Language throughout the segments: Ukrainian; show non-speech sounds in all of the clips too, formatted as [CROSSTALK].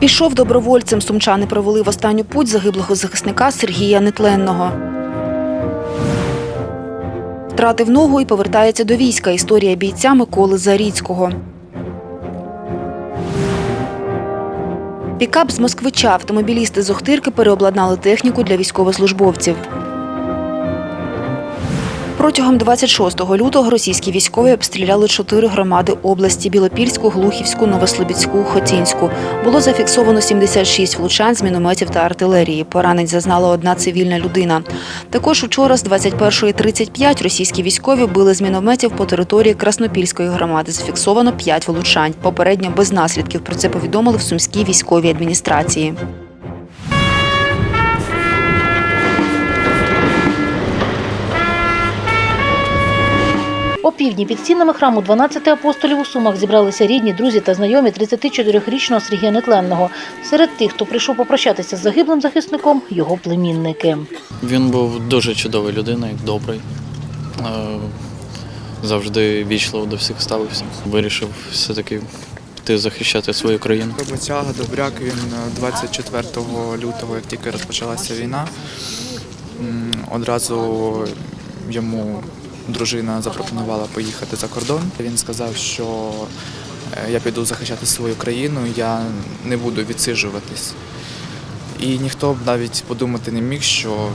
Пішов добровольцем. Сумчани провели в останню путь загиблого захисника Сергія Нетленного. Втратив ногу і повертається до війська. Історія бійця Миколи Заріцького. Пікап з москвича. Автомобілісти з Охтирки переобладнали техніку для військовослужбовців. Протягом 26 лютого російські військові обстріляли чотири громади області: Білопільську, Глухівську, Новослобідську, Хотінську. Було зафіксовано 76 влучань з мінометів та артилерії. Поранень зазнала одна цивільна людина. Також учора з 21.35 російські військові били з мінометів по території Краснопільської громади. Зафіксовано 5 влучань. Попередньо без наслідків. Про це повідомили в Сумській військовій адміністрації. Півдні під стінами храму 12 апостолів у Сумах зібралися рідні, друзі та знайомі 34-річного Сергія Нетленного. Серед тих, хто прийшов попрощатися з загиблим захисником, його племінники. Він був дуже чудовою людиною, добрий. Е, Завжди вічливо до всіх ставився. Вирішив все-таки піти захищати свою країну. Роботяга, добряк, він е, 24 лютого, як тільки розпочалася війна, одразу йому дружина запропонувала поїхати за кордон. Він сказав, що е, я піду захищати свою країну, я не буду відсиджуватись. І ніхто б навіть подумати не міг, що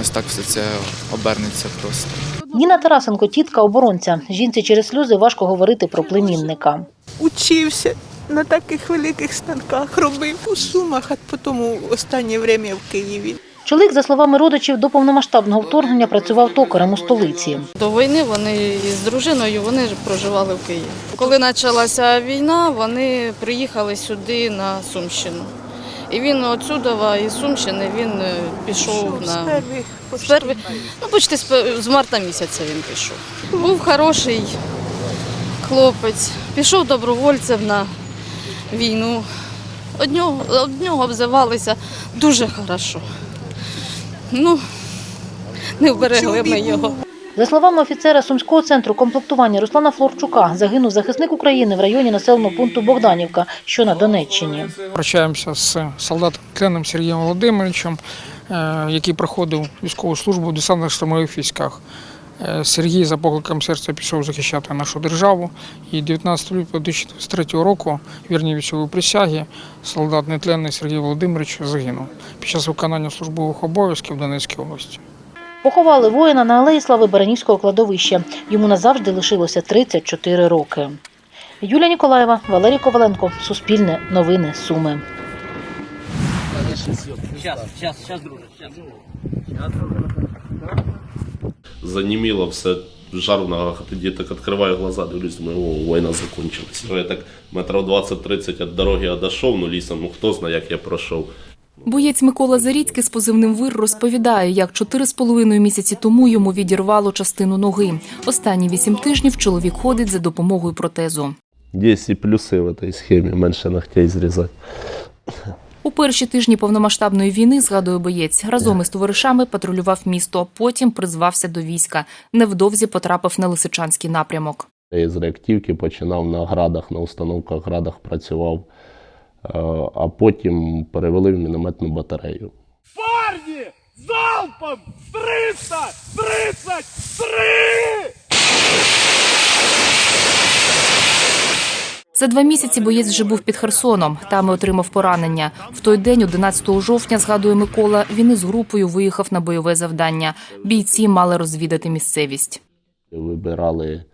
ось так все це обернеться просто. Ніна Тарасенко, тітка оборонця. Жінці через сльози важко говорити про племінника. учився на таких великих станках, робив у Сумах, а потім останнє время в Києві. Чоловік, за словами родичів, до повномасштабного вторгнення працював токарем у столиці. До війни вони із дружиною вони проживали в Києві. Коли почалася війна, вони приїхали сюди на Сумщину. І він отсюдова із Сумщини він е, пішов на з перших, ну почти з, з марта місяця він пішов. Був хороший хлопець, пішов добровольцем на війну. Од нього, од нього обзивалися дуже хорошо. Ну, не вберегли ми його. За словами офіцера Сумського центру комплектування Руслана Флорчука, загинув захисник України в районі населеного пункту Богданівка, що на Донеччині. Прощаємося з солдатом Кленом Сергієм Володимировичем, е, який проходив військову службу в десантно штурмових військах. Е, Сергій за покликом серця пішов захищати нашу державу. І 19 лютого 2023 року, вірні військової присяги, солдат нетленний Сергій Володимирович загинув під час виконання службових обов'язків в Донецькій області. Поховали воїна на алеї слави Баранівського кладовища. Йому назавжди лишилося 34 роки. Юлія Ніколаєва, Валерій Коваленко, Суспільне, Новини, Суми. Заніміло все, жар в ногах, а тоді так відкриваю глаза, дивлюсь, думаю, о, війна закінчилась. Я так метрів 20-30 від дороги одійшов, ну лісом, ну хто знає, як я пройшов. Боєць Микола Заріцький з позивним вир розповідає, як чотири з половиною місяці тому йому відірвало частину ноги. Останні вісім тижнів чоловік ходить за допомогою протезу. Є і плюси в цій схемі, менше ногтей зрізати. У перші тижні повномасштабної війни, згадує боєць, разом із товаришами патрулював місто. Потім призвався до війська. Невдовзі потрапив на Лисичанський напрямок. Я з реактивки починав на градах, на установках градах працював, Е, а потім перевели в мінометну батарею. Парни, залпом 333! За два місяці боєць вже був під Херсоном. Там і отримав поранення. В той день, 11 жовтня, згадує Микола, він із групою виїхав на бойове завдання. Бійці мали розвідати місцевість. Вибирали,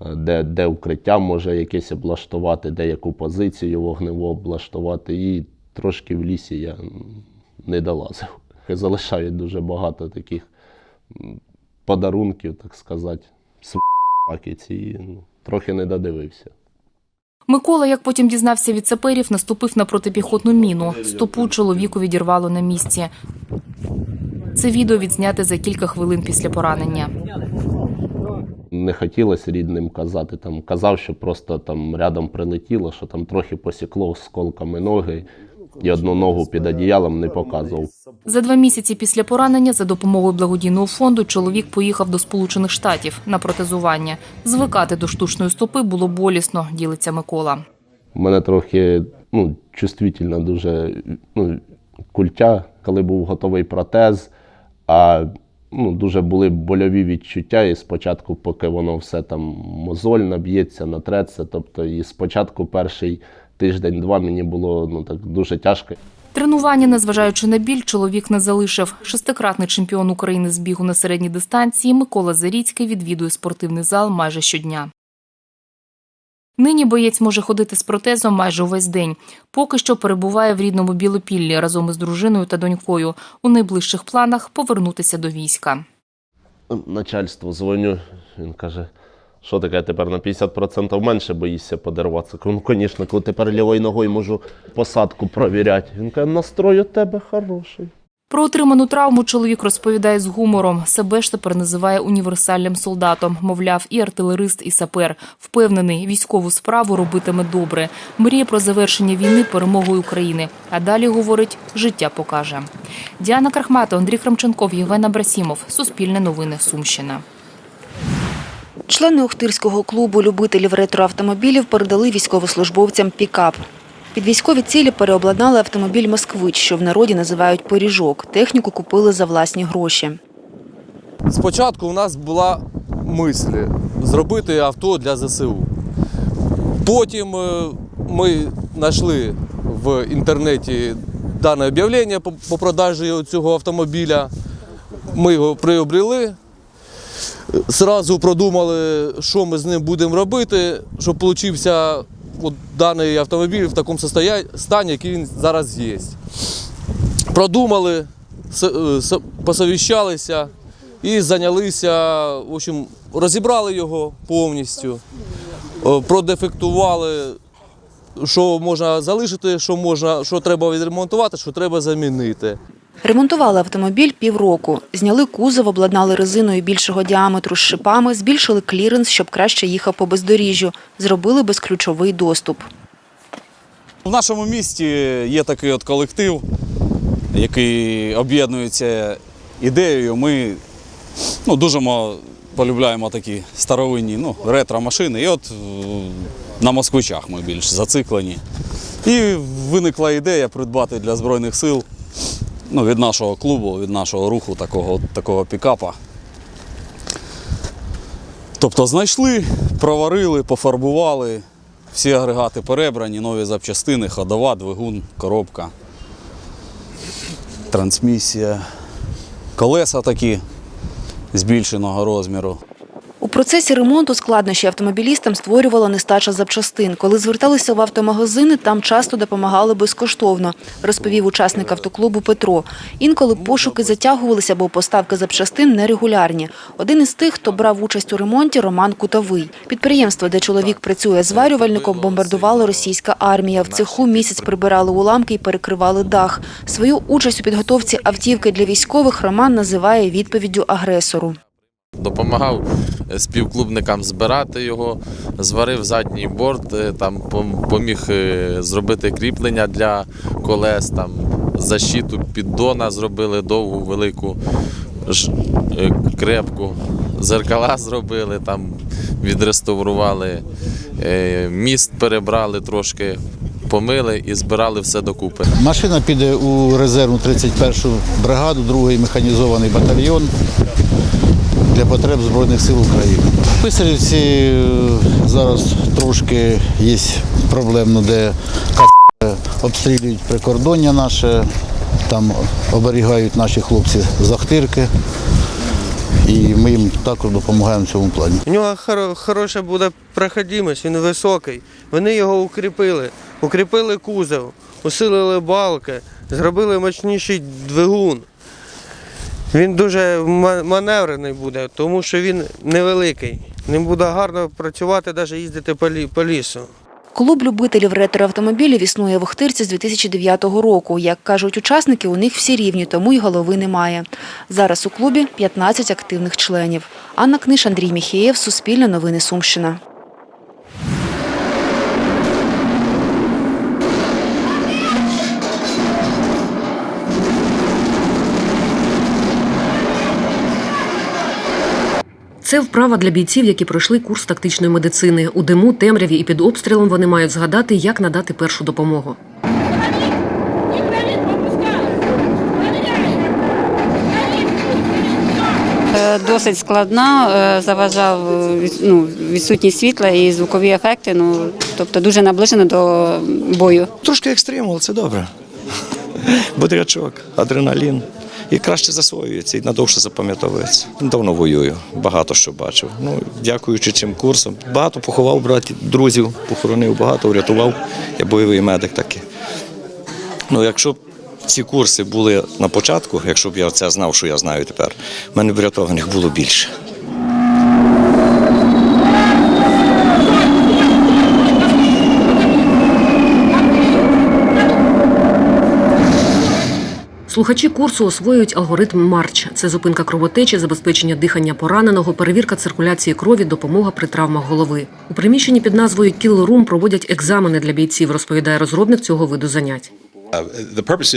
е, де, де укриття може якесь облаштувати, де яку позицію вогневу облаштувати. І трошки в лісі я не долазив. Залишають дуже багато таких подарунків, так сказати, собаки ці. Ну, трохи не додивився. Микола, як потім дізнався від саперів, наступив на протипіхотну міну. Стопу чоловіку відірвало на місці. Це відео відзняте за кілька хвилин після поранення. Не хотілося рідним казати. Там казав, що просто там рядом прилетіло, що там трохи посікло осколками ноги, і одну ногу під одіялом не показував. За два місяці після поранення за допомогою благодійного фонду чоловік поїхав до Сполучених Штатів на протезування. Звикати до штучної стопи було болісно, ділиться Микола. У мене трохи ну, чувствительна дуже ну, культя, коли був готовий протез. А ну, дуже були больові відчуття, і спочатку, поки воно все там мозоль наб'ється, натреться. Тобто, і спочатку перший тиждень-два мені було ну, так дуже тяжко. Тренування, незважаючи на біль, чоловік не залишив. Шестикратний чемпіон України з бігу на середній дистанції Микола Заріцький відвідує спортивний зал майже щодня. Нині боєць може ходити з протезом майже увесь день. Поки що перебуває в рідному Білопіллі разом із дружиною та донькою. У найближчих планах повернутися до війська. Начальство дзвоню, він каже, що таке тепер на 50% менше боїшся подерватися. Ну, звісно, коли тепер лівою ногою можу посадку провіряти. Він каже, настрой у тебе хороший. Про отриману травму чоловік розповідає з гумором. Себе ж тепер називає універсальним солдатом. Мовляв, і артилерист, і сапер. Впевнений, військову справу робитиме добре. Мріє про завершення війни перемогою України. А далі говорить, життя покаже. Діана Крахмата, Андрій Крамченков, Євген Абрасімов. Суспільне новини. Сумщина. Члени Охтирського клубу любителів ретроавтомобілів передали військовослужбовцям пікап. Під військові цілі переобладнали автомобіль «Москвич», що в народі називають «Поріжок». Техніку купили за власні гроші. Спочатку у нас була мисль зробити авто для ЗСУ. Потім е, ми знайшли в інтернеті дане об'явлення по продажі цього автомобіля. Ми його приобрели. Зразу продумали, що ми з ним будемо робити, щоб получився даний автомобіль в такому стані, який він зараз є. Продумали, е, посовіщалися і зайнялися, в общем, розібрали його повністю, е, продефектували, що можна залишити, що, можна, що треба відремонтувати, що треба замінити. Ремонтували автомобіль півроку. Зняли кузов, обладнали резиною більшого діаметру з шипами, збільшили кліренс, щоб краще їхав по бездоріжжю. Зробили безключовий доступ. В нашому місті є такий от колектив, який об'єднується ідеєю. Ми ну, дуже полюбляємо такі старовинні ну, ретро-машини. І от е, на москвичах ми більш зациклені. І виникла ідея придбати для Збройних сил ну, від нашого клубу, від нашого руху такого, такого пікапа. Тобто знайшли, проварили, пофарбували, всі агрегати перебрані, нові запчастини, ходова, двигун, коробка, трансмісія, колеса такі збільшеного розміру. У процесі ремонту складнощі автомобілістам створювала нестача запчастин. Коли зверталися в автомагазини, там часто допомагали безкоштовно, розповів учасник автоклубу Петро. Інколи пошуки затягувалися, бо поставки запчастин нерегулярні. Один із тих, хто брав участь у ремонті, Роман Кутовий. Підприємство, де чоловік працює зварювальником, бомбардувала російська армія. В цеху місяць прибирали уламки і перекривали дах. Свою участь у підготовці автівки для військових Роман називає відповіддю агресору. Допомагав е, співклубникам збирати його, зварив задній борт, е, там поміг е, зробити кріплення для колес, там защиту піддона зробили довгу, велику, крепку. Зеркала зробили, там відреставрували, міст перебрали трошки, помили і збирали все докупи. Машина піде у резервну 31-шу бригаду, другий механізований батальйон для потреб Збройних сил України. В Писарівці е, зараз трошки є проблемно, де ка- обстрілюють прикордоння наше, там оберігають наші хлопці захтирки. І ми їм також допомагаємо в цьому плані. У нього хоро- хороша буде проходимость, він високий. Вони його укріпили. Укріпили кузов, усилили балки, зробили мощніший двигун. Він дуже маневрений буде, тому що він невеликий. Ним буде гарно працювати, навіть їздити по лісу. Клуб любителів ретроавтомобілів існує в Охтирці з 2009 року. Як кажуть учасники, у них всі рівні, тому й голови немає. Зараз у клубі 15 активних членів. Анна Книж, Андрій Міхеєв, Суспільне новини Сумщина. Це вправа для бійців, які пройшли курс тактичної медицини. У диму, темряві і під обстрілом вони мають згадати, як надати першу допомогу. Е, Досить складна, е, заважав е, ну, відсутність світла і звукові ефекти. Ну, тобто дуже наближено до бою. Трошки екстрем, але це добре. Бодрячок, адреналін. І краще засвоюється, і надовше запам'ятовується. Давно воюю, багато що бачив. Ну, дякуючи цим курсам. Багато поховав братів, друзів, похоронив, багато врятував. Я бойовий медик такий. Ну, якщо б ці курси були на початку, якщо б я це знав, що я знаю тепер, в мене врятованих було більше. Слухачі курсу освоюють алгоритм Марч. Це зупинка кровотечі, забезпечення дихання пораненого, перевірка циркуляції крові, допомога при травмах голови. У приміщенні під назвою Кілл-Рум проводять екзамени для бійців, розповідає розробник цього виду занять.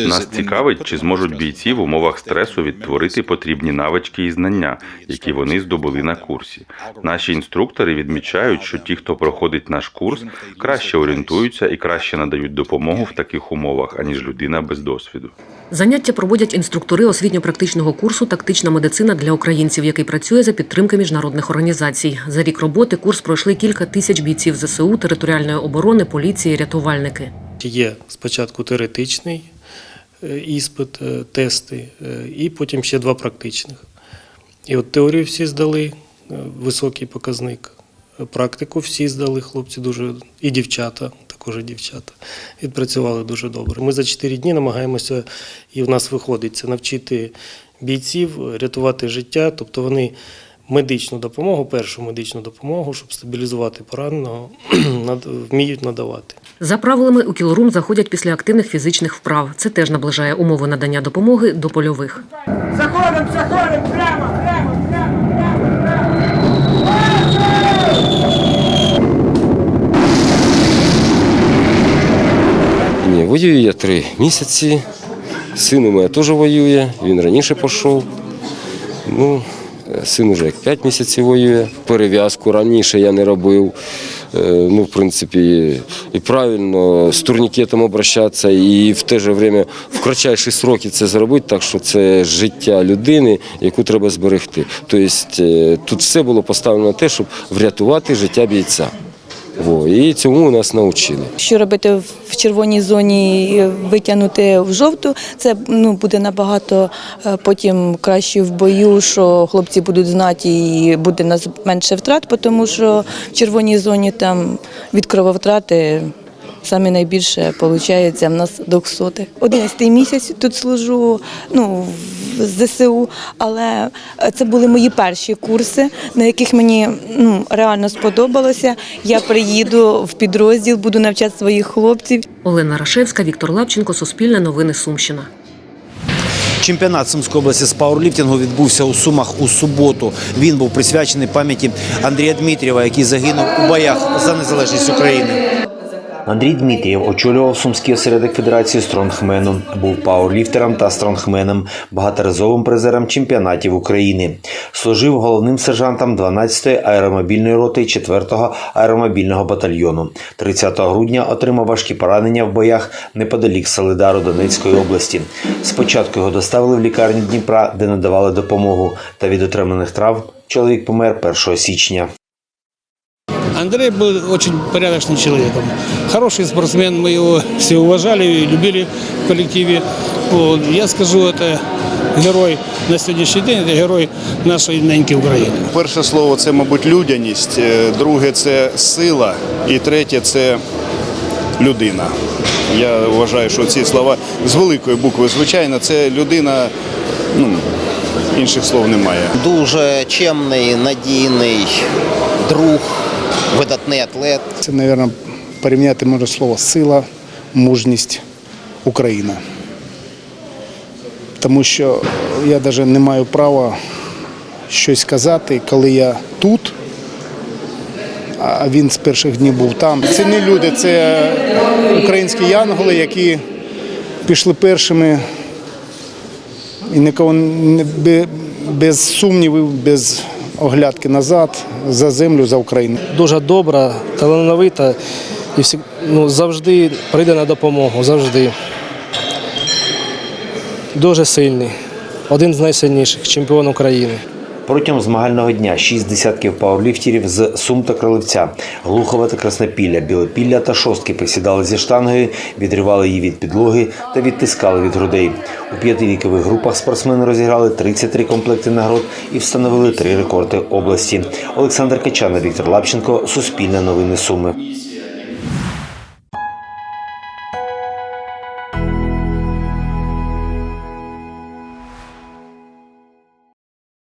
Нас цікавить, чи зможуть бійці в умовах стресу відтворити потрібні навички і знання, які вони здобули на курсі. Наші інструктори відмічають, що ті, хто проходить наш курс, краще орієнтуються і краще надають допомогу в таких умовах, аніж людина без досвіду. Заняття проводять інструктори освітньо-практичного курсу Тактична медицина для українців, який працює за підтримки міжнародних організацій. За рік роботи курс пройшли кілька тисяч бійців ЗСУ, територіальної оборони, поліції, рятувальники. Є спочатку теоретичний е, іспит, е, тести, е, і потім ще два практичних. І от теорію всі здали, високий показник. Практику всі здали, хлопці дуже і дівчата, також і дівчата. Відпрацювали дуже добре. Ми за 4 дні намагаємося, і в нас виходить це навчити бійців рятувати життя, тобто вони медичну допомогу, першу медичну допомогу, щоб стабілізувати пораненого, [CLEARS THROAT] вміють надавати. За правилами у кілорум заходять після активних фізичних вправ. Це теж наближає умови надання допомоги до польових. Заходим, заходим, прямо, прямо, прямо, прямо, прямо. Ні, воюю я три місяці. Син у мене теж воює, він раніше пішов. Ну, е, син вже як п'ять місяців воює. Перев'язку раніше я не робив. Ну, в принципі, і правильно з турнікетом обращатися, і в те же время в кратчайші сроки це зробити, так що це життя людини, яку треба зберегти. Тобто е, тут все було поставлено на те, щоб врятувати життя бійця. Во, і цьому нас навчили. Що робити в червоній зоні, і витягнути в жовту, це ну, буде набагато е, потім краще в бою, що хлопці будуть знати і буде нас менше втрат, тому що в червоній зоні там від крововтрати саме найбільше виходить в нас двохсотих. Одинадцятий місяць тут служу ну, в ЗСУ, але це були мої перші курси, на яких мені ну, реально сподобалося. Я приїду в підрозділ, буду навчати своїх хлопців. Олена Рашевська, Віктор Лапченко, Суспільне новини Сумщина. Чемпіонат Сумської області з пауерліфтингу відбувся у Сумах у суботу. Він був присвячений пам'яті Андрія Дмитрієва, який загинув у боях за незалежність України. Андрій Дмитрієв очолював сумський осередок Федерації стронгмену, був пауерліфтером та стронгменом, багаторазовим призером чемпіонатів України. Служив головним сержантом 12-ї аеромобільної роти 4-го аеромобільного батальйону. 30 грудня отримав важкі поранення в боях неподалік Солидару Донецької області. Спочатку його доставили в лікарню Дніпра, де надавали допомогу. Та від отриманих травм чоловік помер 1 січня. Андрей был очень порядочным человеком. Хороший спортсмен, мы его все уважали и любили в коллективе. Вот. Я скажу, это герой на сьогоднішній день, це герой нашої неньки України. Перше слово це, мабуть, людяність, е, друге це сила, і третє це людина. Я вважаю, що ці слова з великої букви, звичайно, це людина, ну, інших слов немає. Дуже чемний, надійний друг, видатний атлет. Це, мабуть, порівняти може слово сила, мужність, Україна. Тому що я навіть не маю права щось сказати, коли я тут, а він з перших днів був там. Це не люди, це українські янголи, які пішли першими і нікого не- без сумнівів, без оглядки назад за землю, за Україну. Дуже добра, талановита і всі, ну, завжди прийде на допомогу. Завжди. Дуже сильний. Один з найсильніших чемпіон України. Протягом змагального дня шість десятків пауерліфтерів з Сум та Кролевця, Глухова та Краснопілля, Білопілля та Шостки присідали зі штангою, відривали її від підлоги та відтискали від грудей. У п'яти вікових групах спортсмени розіграли 33 комплекти нагород і встановили три рекорди області. Олександр Качана, Віктор Лапченко, Суспільне новини Суми.